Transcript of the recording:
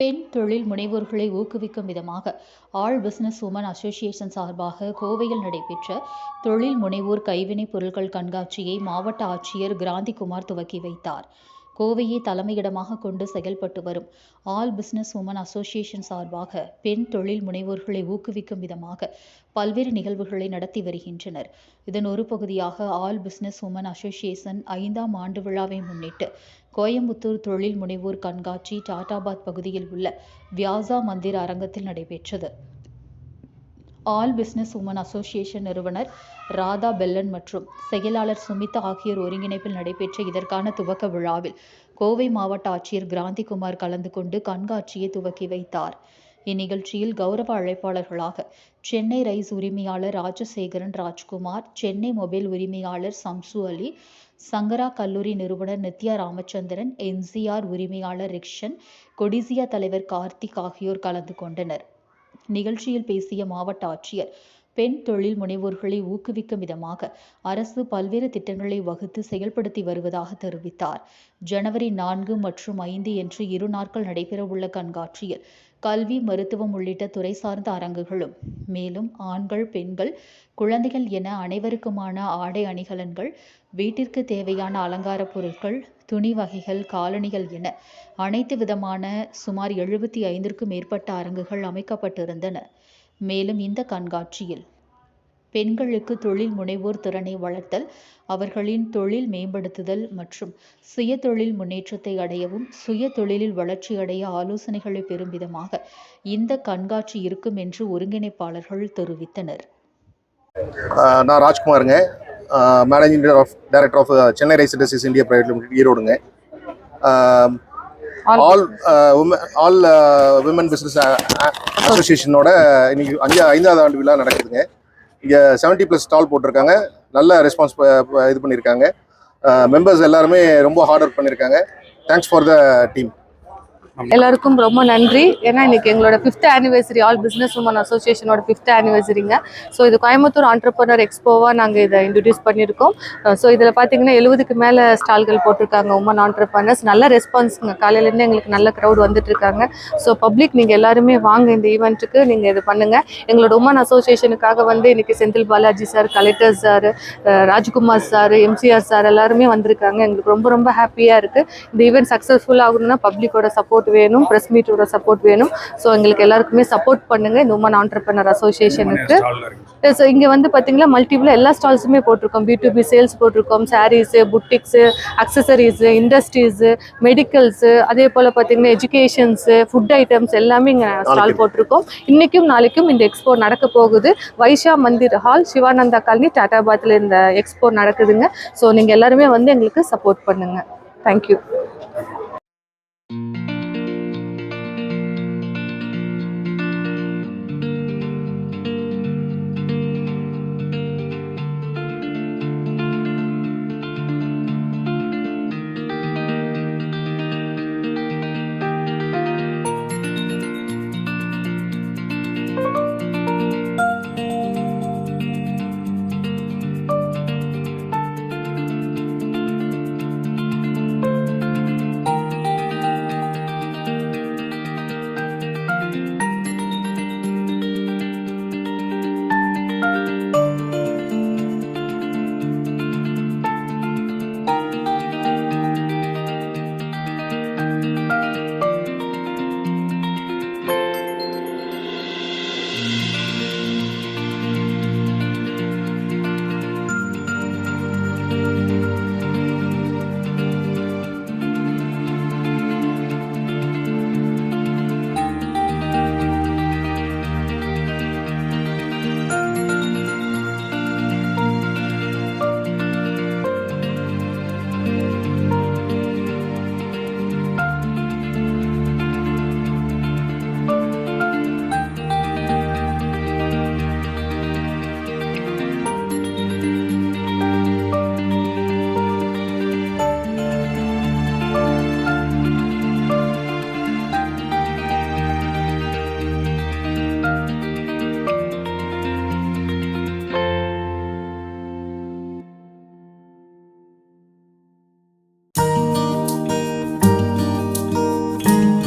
பெண் தொழில் முனைவோர்களை ஊக்குவிக்கும் விதமாக ஆல் பிசினஸ் உமன் அசோசியேஷன் சார்பாக கோவையில் நடைபெற்ற தொழில் முனைவோர் கைவினைப் பொருட்கள் கண்காட்சியை மாவட்ட ஆட்சியர் கிராந்திகுமார் துவக்கி வைத்தார். கோவையை தலைமையிடமாக கொண்டு செயல்பட்டு வரும் ஆல் பிசினஸ் உமன் அசோசியேஷன் சார்பாக பெண் தொழில் முனைவோர்களை ஊக்குவிக்கும் விதமாக பல்வேறு நிகழ்வுகளை நடத்தி வருகின்றனர். இதன் ஒரு பகுதியாக ஆல் பிசினஸ் உமன் அசோசியேஷன் ஐந்தாம் ஆண்டு விழாவை முன்னிட்டு கோயம்புத்தூர் தொழில் முனைவோர் கண்காட்சி டாடாபாத் பகுதியில் உள்ள வியாசா மந்திர் அரங்கத்தில் நடைபெற்றது. ஆல் பிஸ்னஸ் உமன் அசோசியேஷன் நிறுவனர் ராதா பெல்லன் மற்றும் செயலாளர் சுமிதா ஆகியோர் ஒருங்கிணைப்பில் நடைபெற்ற இதற்கான துவக்க விழாவில் கோவை மாவட்ட ஆட்சியர் கிராந்திகுமார் கலந்து கொண்டு கண்காட்சியை துவக்கி வைத்தார். இந்நிகழ்ச்சியில் கௌரவ அழைப்பாளர்களாக சென்னை ரைஸ் உரிமையாளர் ராஜசேகரன் ராஜ்குமார் சென்னை மொபைல் உரிமையாளர் சம்சு அலி சங்கரா கல்லூரி நிறுவனர் நித்யா ராமச்சந்திரன் என்சிஆர் உரிமையாளர் ரிக்ஷன் கொடிசியா தலைவர் கார்த்திக் ஆகியோர் கலந்து கொண்டனர். நிகழ்ச்சியில் பேசிய மாவட்ட ஆட்சியர் பெண் தொழில் முனைவோர்களை ஊக்குவிக்கும் விதமாக அரசு பல்வேறு திட்டங்களை வகுத்து செயல்படுத்தி வருவதாக தெரிவித்தார். ஜனவரி நான்கு மற்றும் ஐந்து என்று இரு நாட்கள் நடைபெறவுள்ள கண்காட்சியில் கல்வி மருத்துவம் உள்ளிட்ட துறை சார்ந்த அரங்குகளும் மேலும் ஆண்கள் பெண்கள் குழந்தைகள் என அனைவருக்குமான ஆடை அணிகலன்கள் வீட்டிற்கு தேவையான அலங்கார பொருட்கள் துணி வகைகள் காலணிகள் என அனைத்து விதமான சுமார் எழுபத்தி ஐந்திற்கும் மேற்பட்ட அரங்குகள் அமைக்கப்பட்டிருந்தன. மேலும் இந்த கண்காட்சியில். பெண்களுக்கு தொழில் முனைவோர் திறனை வளர்த்தல் அவர்களின் தொழில் மேம்படுத்துதல் மற்றும் சுய தொழில் முன்னேற்றத்தை அடையவும் சுய தொழிலில் வளர்ச்சி அடைய ஆலோசனைகளை பெறும் விதமாக இந்த கண்காட்சி இருக்கும் என்று ஒருங்கிணைப்பாளர்கள் தெரிவித்தனர். நான் ராஜ்குமாருங்க. Managing of director of Chennai rice industries India private limited ஈரோடுங்க. All all women business அசோசியேஷனோட இன்னைக்கு அஞ்சு ஐந்தாவது ஆண்டு விழா நடக்குதுங்க. இங்கே செவன்ட்டி ப்ளஸ் ஸ்டால் போட்டிருக்காங்க. நல்ல ரெஸ்பான்ஸ் இது பண்ணியிருக்காங்க மெம்பர்ஸ் எல்லாருமே ரொம்ப ஹார்ட் ஒர்க் பண்ணியிருக்காங்க தேங்க்ஸ் ஃபார் த டீம் எல்லாருக்கும் ரொம்ப நன்றி. ஏன்னா இன்னைக்கு எங்களோட fifth anniversary all business women அசோசியேஷனோட fifth ஆனிவர்சரிங்க ஸோ இது கோயம்புத்தூர் ஆண்டர்பனர் எக்ஸ்போவாக நாங்கள் இதை இன்ட்ரடியூஸ் பண்ணியிருக்கோம். Uh, ஸோ இதில் பார்த்தீங்கன்னா எழுபதுக்கு மேலே ஸ்டால்கள் போட்டிருக்காங்க உமன் ஆண்டர்பனர்ஸ் நல்ல ரெஸ்பான்ஸுங்க காலையிலேருந்து எங்களுக்கு நல்ல க்ரௌட் வந்துட்டு இருக்காங்க ஸோ பப்ளிக் நீங்கள் எல்லாருமே வாங்க இந்த ஈவெண்ட்டுக்கு நீங்கள் இது பண்ணுங்கள் எங்களோட உமன் அசோசியேஷனுக்காக வந்து இன்னைக்கு Senthil Balaji sir collector sir uh, Rajkumar sir MCR sir எல்லாருமே வந்திருக்காங்க. எங்களுக்கு ரொம்ப ரொம்ப ஹாப்பியாக இருக்குது இந்த ஈவெண்ட் சக்ஸஸ்ஃபுல் ஆகணும்னா பப்ளிக்கோட சப்போர்ட் வேணும் ப்ரெஸ் மீட்டோட சப்போர்ட் வேணும். ஸோ எங்களுக்கு எல்லாருக்குமே சப்போர்ட் பண்ணுங்க. இந்த உமன் ஆண்டர்பனர் அசோசியேஷனுக்கு ஸோ இங்கே வந்து பார்த்தீங்கன்னா மல்டிபிள் எல்லா ஸ்டால்ஸுமே போட்டிருக்கோம். பி டு பி சேல்ஸ் போட்டிருக்கோம். Sarees boutiques accessories industries medicals அதே போல் பார்த்தீங்கன்னா எஜுகேஷன்ஸு ஃபுட் ஐட்டம்ஸ் எல்லாமே இங்கே ஸ்டால் போட்டிருக்கோம். இன்னைக்கும் நாளைக்கும் இந்த எக்ஸ்போ நடக்க போகுது. வைஷா மந்திர் ஹால் சிவானந்தா காலனி டாட்டாபாத்தில் இந்த எக்ஸ்போ நடக்குதுங்க. ஸோ நீங்கள் எல்லாருமே வந்து எங்களுக்கு சப்போர்ட் பண்ணுங்க. தேங்க்யூ